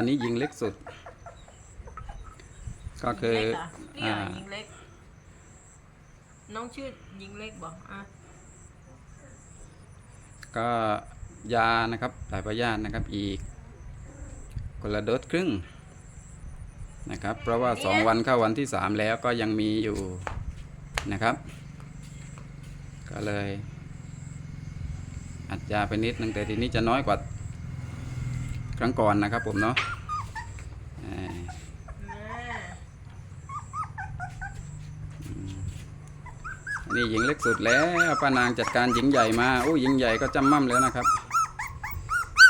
อันนี้หญิงเล็กสุด ก็คือหญิงเล็กเหรอนี่อ่าอะหญิงเล็ก น้องชื่อหญิงเล็กบอกอะก็ยานะครับถ่ายพยาธินะครับอีกคนละโดสครึ่งนะครับ เพราะว่าสองวันเข้าวันที่สามแล้วก็ยังมีอยู่นะครับ ก็เลยอัดยาไปนิดนึงแต่ทีนี้จะน้อยกว่าครั้งก่อนนะครับผมเนาะอ่า มา อั นนี่หญิงเล็กสุดแล้วป้านางจัดการหญิงใหญ่มาอู้หญิงใหญ่ก็จำมั่มแล้วนะครับ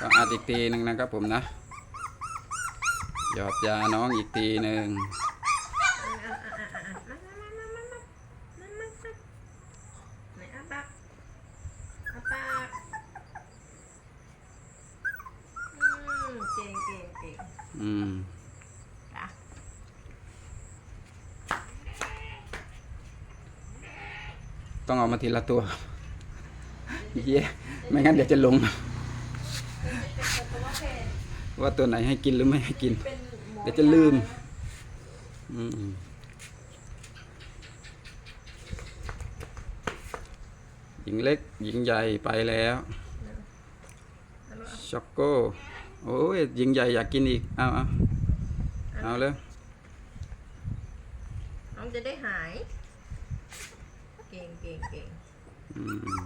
ก็อัดอีกทีหนึ่งนะครับผมนะหยอดยาน้องอีกทีหนึ่งไหนอาปากอาปากอืมเก่งเก่งเก่ง อืม จ้ะ ต้องเอามาทีละตัวเย้ไม่งั้นเดี๋ยวจะลง ว่าตัวไหนให้กินหรือไม่ให้กิน เดี๋ยวจะลืมอืมหญิงเล็กหญิงใหญ่ไปแล้วช็อกโก้โอ้ยหญิงใหญ่อยากกินอีก เอาเอาเอาเลยน้องจะได้หาย ก่งเก่งเก่งอืม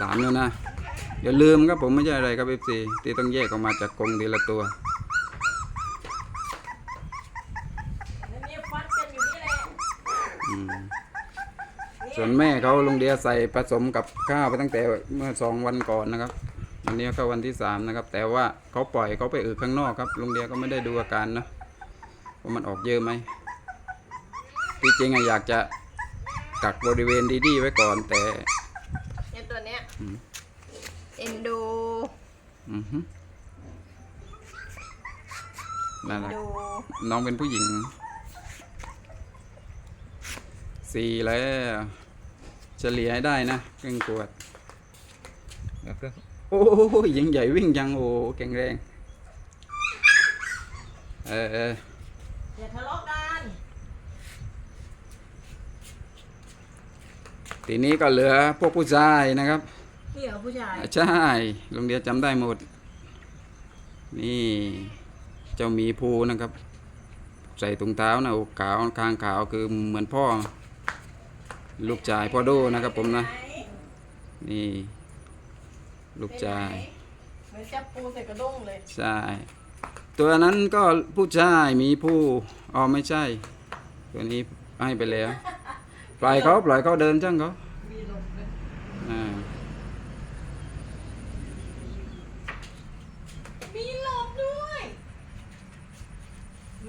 สามแล้วนะ อย่าลืมครับผมไม่ใช่อะไรครับเอฟซีที่ต้องแยกออกมาจากกรงทีละตัวแล้วเนี่ยฟัดกันอยู่นี่แหละอืมส่วนแม่เขาลงเดียใส่ผสมกับข้าวไปตั้งแต่เมื่อสองวันก่อนนะครับวันนี้ก็วันที่สามนะครับ แต่ว่าเขาปล่อยเขาไปอึข้างนอกครับลงเดียก็ไม่ได้ดูอาการนะว่ามันออกเยอะไหม ที่จริงอะอยากจะกักบริเวณดีๆไว้ก่อนแต่เนี่ยตัวเนี้ยอืมเอ็นดูอือฮึน่ารักดูน้องเป็นผู้หญิงสี่แล้วเฉลี่ยให้ได้นะเครื่องตรวจแล้วก็โอ้ยยิงใหญ่วิ่งยังโอ้แข็งแรง เออเอออย่าทะเลาะกัน ทีนี้ก็เหลือพวกผู้ชายนะครับนี่เหรอผู้ชายใช่โรงเรียนจำได้หมด นี่เจ้าหมีภูนะครับ ใส่ถุงเท้านะอกขาวคางขาวคือเหมือนพ่อ ลูกชายพ่อโดนะครับผมนะ นี่ ลูกชายเหมือนจับปูใส่กระด้งเลยใช่ตัวนั้นก็ผู้ชายหมีผู้อ๋อไม่ใช่ ตัวนี้ให้ไปแล้ว ปล่อยเขาปล่อยเขาเดินช่างเขามีลมเลยอ่า มีลมด้วย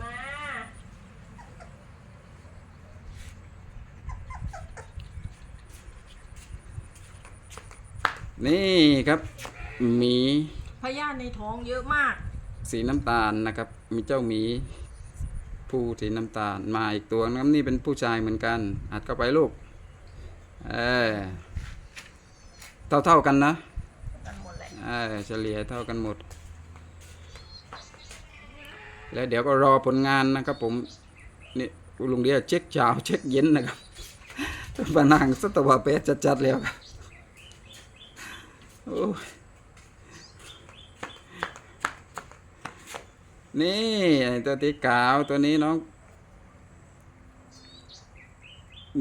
มา นี่ครับหมีพยาธิในท้องเยอะมาก สีน้ำตาลนะครับ มีเจ้าหมี ผู้สีน้ำตาลมาอีกตัวนะครับนี่เป็นผู้ชายเหมือนกัน อัดเข้าไปลูกเออเท่าเท่าๆกันนะกันหมดเลยเออเฉลี่ยเท่ากันหมด แล้วเดี๋ยวก็รอผลงานนะครับผมนี่ลุงเดียเช็คเช้าเช็คเย็นนะครับปนางสตวาเปสจัดๆแล้วครับโอ้ นี่ไอ้ตัวที่ขาวตัวนี้น้อง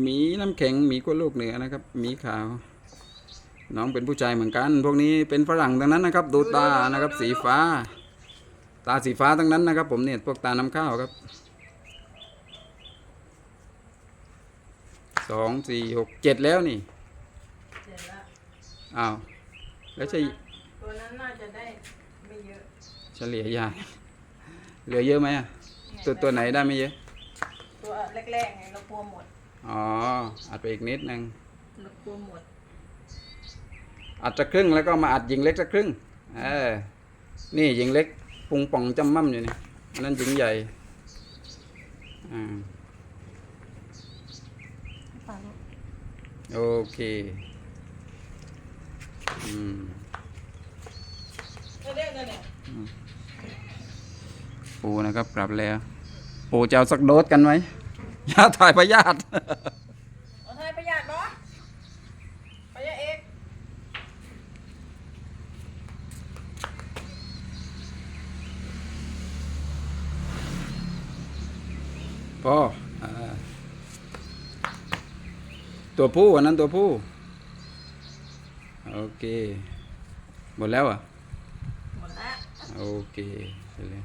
หมีน้ำแข็งหมีขั้วโลกเหนือนะครับหมีขาว น้องเป็นผู้ชายเหมือนกัน พวกนี้เป็นฝรั่งทั้งนั้นนะครับ ดูตานะครับ สีฟ้า ตาสีฟ้าทั้งนั้นนะครับ ผมเนี่ยพวกตาน้ำข้าวครับสองสี่หกเจ็ดแล้วนี่เสร็จแล้วอ้าวแล้วใช่ตัวนั้นน่าจะได้ไม่เยอะ เฉลี่ยยาย เหลือเยอะไหมอะตัวตัวไหนได้ไม่เยอะ ตัวแรกๆไงเรากลัวหมด อ๋ออัดไปอีกนิดนึงเรากลัวหมด อัดจะครึ่งแล้วก็มาอัดยิงเล็กจะครึ่ง เออ นี่ยิงเล็กปุงป่องจำมั่มอยู่นี่อันนั่นยิงใหญ่ อ่าปาลูกโอเค อืม เร็วๆ อืม ปูนะครับกลับแล้ว ปูจะเอาสักโดสกันไหมยาถ่ายพยาธิเอาไทยประหยัดบ่ประหยัดเอกพออ่าตัวผู้อันนั้นตัวผู้โอเค หมดแล้วอะ หมดแล้ว โอเคไปเลย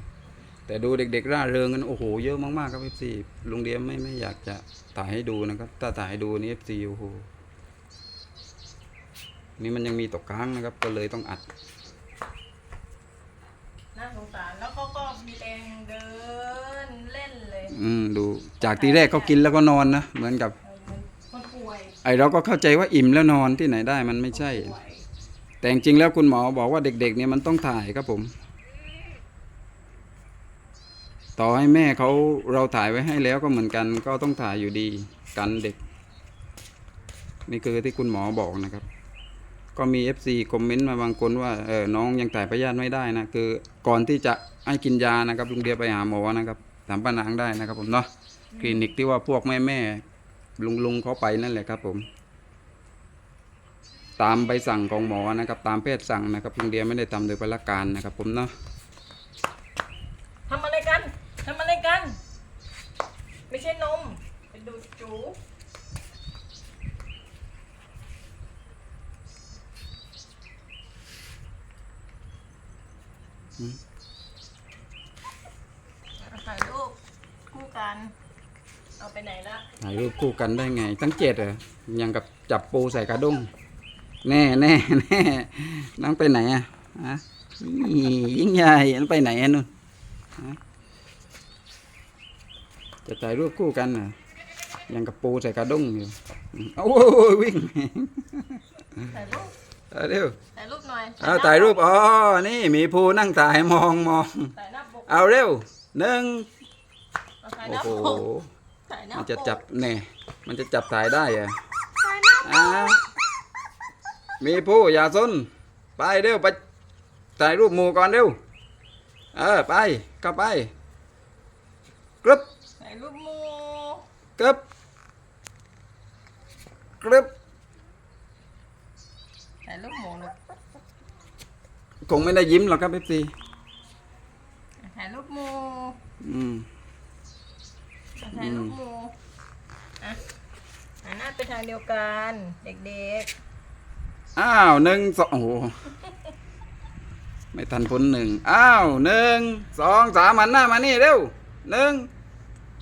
แต่ดูเด็กๆ ร่าเริงกันโอ้โหเยอะมากๆครับเอฟซีลุงเดียมไม่ไม่อยากจะถ่ายให้ดูนะครับ ถ้าถ่ายให้ดูนี่เอฟซีโอ้โหนี่มันยังมีตกค้างนะครับ ก็เลยต้องอัด น่าสงสารแล้วเขาก็มีแรงเดินเล่นเลยอืมดูจากทีแรกเขากินแล้วก็นอนนะเหมือนกับเออมันมันป่วยไอเราก็เข้าใจว่าอิ่มแล้วนอนที่ไหนได้มันไม่ใช่ ป่วย แต่จริงๆแล้วคุณหมอบอกว่าเด็กๆเนี่ยมันต้องถ่ายครับผม ต่อให้แม่เขาเราถ่ายไว้ให้แล้วก็เหมือนกันก็ต้องถ่ายอยู่ดีกันเด็ก นี่คือที่คุณหมอบอกนะครับ ก็มี FC คอมเมนต์มาบางคนว่าเออน้องยังถ่ายพยาธิไม่ได้นะคือก่อนที่จะให้กินยานะครับลุงเดียไปหาหมอนะครับถามป้านางได้นะครับผมเนาะคลินิกที่ว่าพวกแม่แม่ลุงลุงๆเขาไปนั่นแหละครับผม ตามใบสั่งของหมอนะครับ ตามแพทย์สั่งนะครับลุงเดียไม่ได้ทำโดยพละการนะครับผมเนาะ ทำอะไรกัน ไม่ใช่นม เป็นดูดจูถ่ายรูปคู่กัน เอาไปไหนละถ่ายรูปคู่กันได้ไง ตั้งเจ็ดเหรอยังกับจับปูใส่กระด้งแน่แน่แน่น้องไปไหนอะฮะนี่ยิ่งใหญ่น้องไปไหนอะนู่นฮะ จะถ่ายรูปคู่กันเหรอยังกับปูใส่กระด้งอยู่โอ้ยวิ่งถ่ายรูปเอาเร็วถ่ายรูปหน่อยเอาถ่ายรูปอ๋อนี่หมีภูนั่งถ่ายมองมองถ่ายหน้าปกเอาเร็วหนึ่งเอาถ่ายหโอ้น้าโหปกถ่ายหน้าปกมันจะจับแน่มันจะจับถ่ายได้เหรอะถ่ายหน้าปกอ้าวมีผู้อย่าซนไปเร็วไปถ่ายรูปหมู่ก่อนเร็วเออไปเข้าไปกรึบถ่าย รูปหมูกรึบกรึบถ่ายรูปหมูเลยคงไม่ได้ยิ้มหรอกครับเอฟซีถ่ายรูปหมูอืมถ่ายรูปหมูอะหันหน้าไปทางเดียวกัน เด็กอ้าวหนึ่งสองโอ้โหไม่ทันพ้นหนึ่งอ้าวหนึ่งสองสามหันหน้ามานี่เร็วหนึ่ง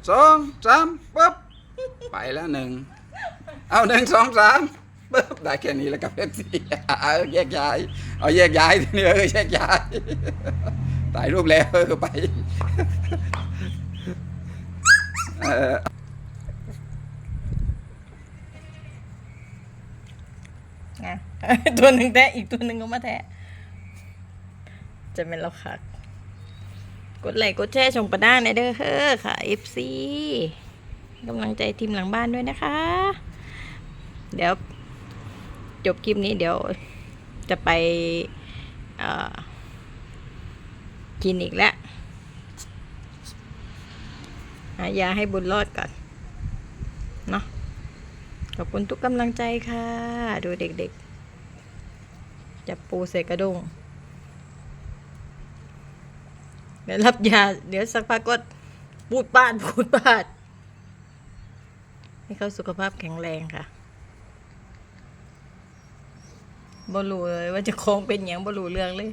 สองสามปุ๊บไปแล้วหนึ่งเอาหนึ่งสองสามปุ๊บได้แค่นี้แล้วกับเอฟซีเอาแยกย้าย เอาแยกย้ายทีนี้เออแยกย้ายถ่ายรูปแล้วเออไปเออตัวหนึ่งแทะอีกตัวหนึ่งก็มาแทะจะเป็นเราค่ะ กดไลค์กดแชร์ชมประด้านในเด้อเฮ้อค่ะ FC กำลังใจทีมหลังบ้านด้วยนะคะ เดี๋ยวจบคลิปนี้เดี๋ยวจะไปเอ่อคลินิกแล้วหายาให้บุญรอดก่อน เนาะขอบคุณทุกกำลังใจค่ะ ดูเด็กๆ จับปูใส่กระดง เดี๋ยวรับยา เดี๋ยวสักพักก็ปูดปาดปูดปาดให้เขาสุขภาพแข็งแรงค่ะบรู้เลยว่าจะคงเป็นอย่างบรู้เรื่องเลย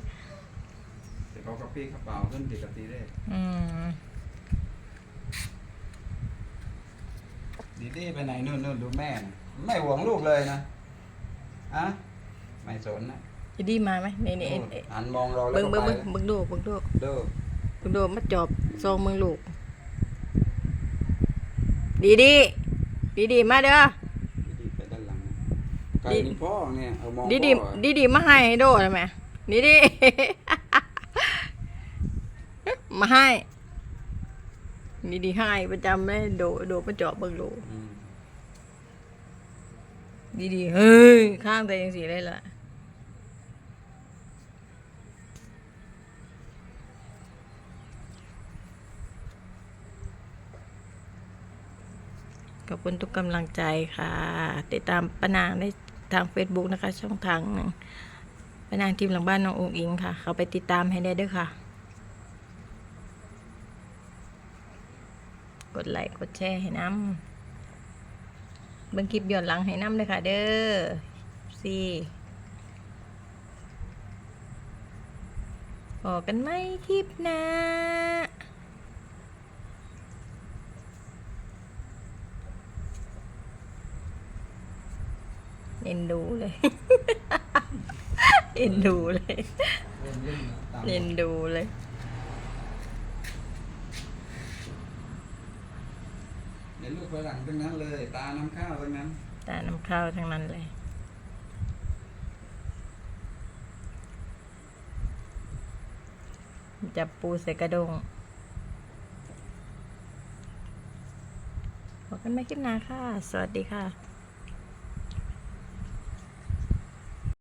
แต่เขากระปี้กระเป๋าขึ้นติดกับตีได้อืมดีดีไปไหนนู่นนู่นดูแม่นะไม่ห่วงลูกเลยนะอะไม่สนนะจะดีมาไหมนี่นี่นู่นหันมองเราแล้วเบิ้งก็เบิ้งไปเบิ้งเบิ้งดูเบิ้งดูเด้ อเบิ้งดูมาจอบซองมึงลูก ดีดีดีดีมาเด้อดีๆไปด้านหลังไก่ดีนี่พ่อเนี่ยเอามองดีดีพ่อดีดีมาให้ให้โดได้ไหมดีดี มาให้ดีดีให้ประจำเลยโดโดมาจอบเบิ้งลูก อืม ดีดีเฮ้ยข้างแต่ยังสีเลยล่ะ คุณทุกกำลังใจค่ะ ติดตามปนางได้ทาง Facebook นะคะ ช่องทางหนึ่งปนางทีมหลังบ้านน้ององอิงค่ะ เขาไปติดตามให้ได้ด้วยค่ะ กดไลค์กดแชร์ให้น้ำเบิ่งคลิปย้อนหลังให้น้ำเลยค่ะ เด้อซีพอกันไหมคลิปหน้า เอ็นดูเลย เอ็นดูเลย เอ็นดูเลย เดี๋ยวลูกฝรั่งทั้งนั้นเลย ตาน้ำข้าวทั้งนั้น ตาน้ำข้าวทั้งนั้นเลยจับปูใส่กระดงบอกกันไม่คลิปหน้าค่ะ สวัสดีค่ะ